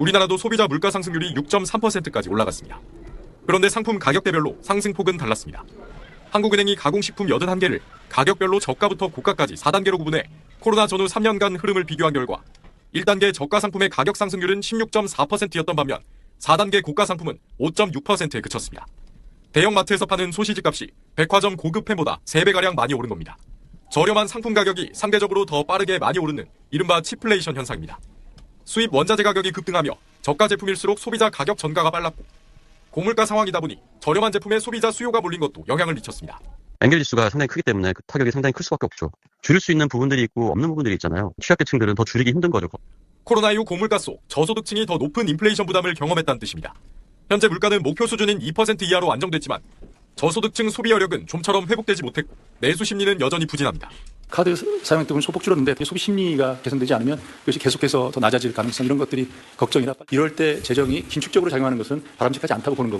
우리나라도 소비자 물가 상승률이 6.3%까지 올라갔습니다. 그런데 상품 가격대별로 상승폭은 달랐습니다. 한국은행이 가공식품 81개를 가격별로 저가부터 고가까지 4단계로 구분해 코로나 전후 3년간 흐름을 비교한 결과 1단계 저가 상품의 가격 상승률은 16.4%였던 반면 4단계 고가 상품은 5.6%에 그쳤습니다. 대형마트에서 파는 소시지 값이 백화점 고급 햄보다 3배가량 많이 오른 겁니다. 저렴한 상품 가격이 상대적으로 더 빠르게 많이 오르는 이른바 치플레이션 현상입니다. 수입 원자재 가격이 급등하며 저가 제품일수록 소비자 가격 전가가 빨랐고 고물가 상황이다 보니 저렴한 제품에 소비자 수요가 몰린 것도 영향을 미쳤습니다. 연결 지수가 상당히 크기 때문에 그 타격이 상당히 클 수밖에 없죠. 줄일 수 있는 부분들이 있고 없는 부분들이 있잖아요. 취약계층들은 더 줄이기 힘든 거죠. 코로나19 고물가 속 저소득층이 더 높은 인플레이션 부담을 경험했다는 뜻입니다. 현재 물가는 목표 수준인 2% 이하로 안정됐지만 저소득층 소비 여력은 좀처럼 회복되지 못했고 내수 심리는 여전히 부진합니다. 카드 사용 때문에 소폭 줄었는데 소비 심리가 개선되지 않으면 이것이 계속해서 더 낮아질 가능성 이런 것들이 걱정이라 이럴 때 재정이 긴축적으로 작용하는 것은 바람직하지 않다고 보는 거고요.